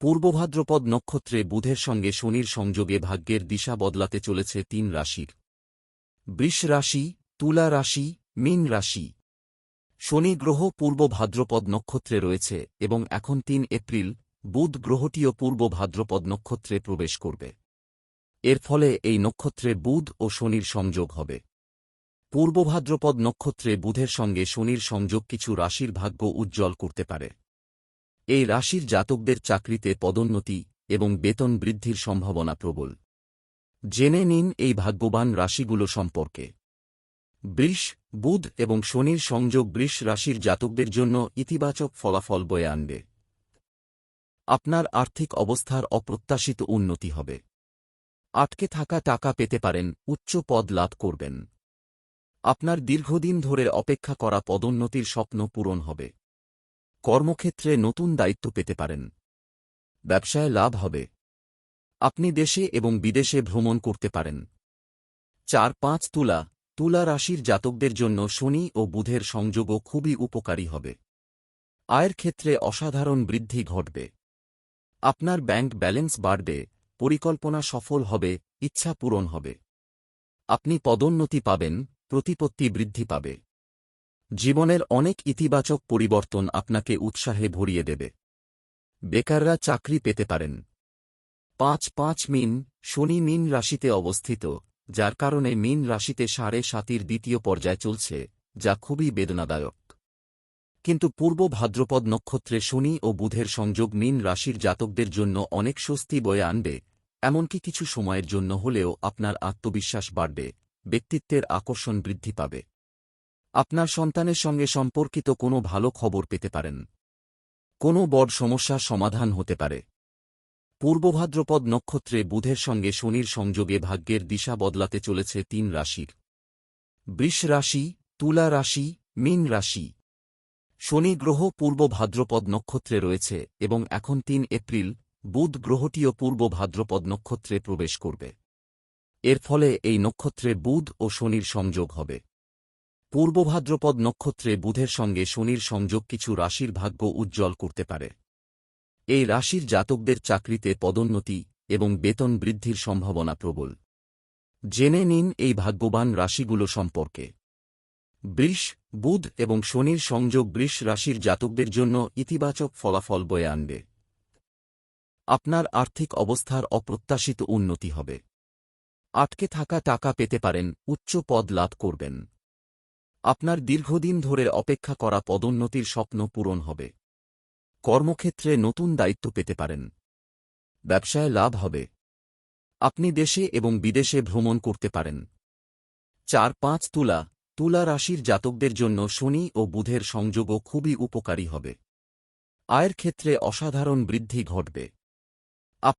পূর্বভাদ্রপদ নক্ষত্রে বুধের সঙ্গে শনির সংযোগে ভাগ্যের দিশা বদলাতে চলেছে তিন রাশির। বৃষ রাশি, তুলা রাশি, মীন রাশি। শনি গ্রহ পূর্ব ভাদ্রপদ নক্ষত্রে রয়েছে এবং এখন তিন এপ্রিল, বুধ গ্রহটিও পূর্ব ভাদ্রপদ নক্ষত্রে প্রবেশ করবে। এর ফলে এই নক্ষত্রে বুধ ও শনির সংযোগ হবে। পূর্বভাদ্রপদ নক্ষত্রে বুধের সঙ্গে শনির সংযোগ কিছু রাশির ভাগ্য উজ্জ্বল করতে পারে। এই রাশির জাতকদের চাকরিতে পদোন্নতি এবং বেতন বৃদ্ধির সম্ভাবনা প্রবল। জেনে নিন এই ভাগ্যবান রাশিগুলো সম্পর্কে। বৃষ, বুধ এবং শনির সংযোগ বৃষ রাশির জাতকদের জন্য ইতিবাচক ফলাফল বয়ে আনবে। আপনার আর্থিক অবস্থার অপ্রত্যাশিত উন্নতি হবে। আটকে থাকা টাকা পেতে পারেন, উচ্চ পদ লাভ করবেন। আপনার দীর্ঘদিন ধরে অপেক্ষা করা পদোন্নতির স্বপ্ন পূরণ হবে। কর্মক্ষেত্রে নতুন দায়িত্ব পেতে পারেন। ব্যবসায় লাভ হবে। আপনি দেশে এবং বিদেশে ভ্রমণ করতে পারেন। চার পাঁচ তুলা। তুলা রাশির জাতকদের জন্য শনি ও বুধের সংযোগও খুবই উপকারী হবে। আয়ের ক্ষেত্রে অসাধারণ বৃদ্ধি ঘটবে। আপনার ব্যাংক ব্যালেন্স বাড়বে, পরিকল্পনা সফল হবে, ইচ্ছা পূরণ হবে। আপনি পদোন্নতি পাবেন, প্রতিপত্তি বৃদ্ধি পাবে। জীবনের অনেক ইতিবাচক পরিবর্তন আপনাকে উৎসাহে ভরিয়ে দেবে। বেকাররা চাকরি পেতে পারেন। পাঁচ পাঁচ মিন শনি মিন রাশিতে অবস্থিত, যার কারণে মিন রাশিতে সাড়ে সাতির দ্বিতীয় পর্যায় চলছে, যা খুবই বেদনাদায়ক। কিন্তু পূর্ব ভাদ্রপদ নক্ষত্রে শনি ও বুধের সংযোগ মিন রাশির জাতকদের জন্য অনেক স্বস্তি বয়ে আনবে, এমনকি কিছু সময়ের জন্য হলেও আপনার আত্মবিশ্বাস বাড়বে, ব্যক্তিত্বের আকর্ষণ বৃদ্ধি পাবে। আপনার সন্তানের সঙ্গে সম্পর্কিত কোনো ভালো খবর পেতে পারেন। কোনো বড় সমস্যার সমাধান হতে পারে। পূর্বভাদ্রপদ নক্ষত্রে বুধের সঙ্গে শনির সংযোগে ভাগ্যের দিশা বদলাতে চলেছে তিন রাশির। বৃষ রাশি, তুলা রাশি, মীন রাশি। শনি গ্রহ পূর্ব ভাদ্রপদ নক্ষত্রে রয়েছে এবং এখন তিন এপ্রিল, বুধ গ্রহটিও পূর্ব ভাদ্রপদ নক্ষত্রে প্রবেশ করবে। এর ফলে এই নক্ষত্রে বুধ ও শনির সংযোগ হবে। পূর্বভাদ্রপদ নক্ষত্রে বুধের সঙ্গে শনির সংযোগ কিছু রাশির ভাগ্য উজ্জ্বল করতে পারে। এই রাশির জাতকদের চাকরিতে পদোন্নতি এবং বেতন বৃদ্ধির সম্ভাবনা প্রবল। জেনে নিন এই ভাগ্যবান রাশিগুলো সম্পর্কে। বৃষ, বুধ এবং শনির সংযোগ বৃষ রাশির জাতকদের জন্য ইতিবাচক ফলাফল বয়ে আনবে। আপনার আর্থিক অবস্থার অপ্রত্যাশিত উন্নতি হবে। আটকে থাকা টাকা পেতে পারেন, উচ্চ পদ লাভ করবেন। আপনার দীর্ঘদিন ধরে অপেক্ষা করা পদোন্নতির স্বপ্ন পূরণ হবে। কর্মক্ষেত্রে নতুন দায়িত্ব পেতে পারেন। ব্যবসায় লাভ হবে। আপনি দেশে এবং বিদেশে ভ্রমণ করতে পারেন। চার পাঁচ তুলা তুলা রাশির জাতকদের জন্য শনি ও বুধের সংযোগও খুবই উপকারী হবে। আয়ের ক্ষেত্রে অসাধারণ বৃদ্ধি ঘটবে।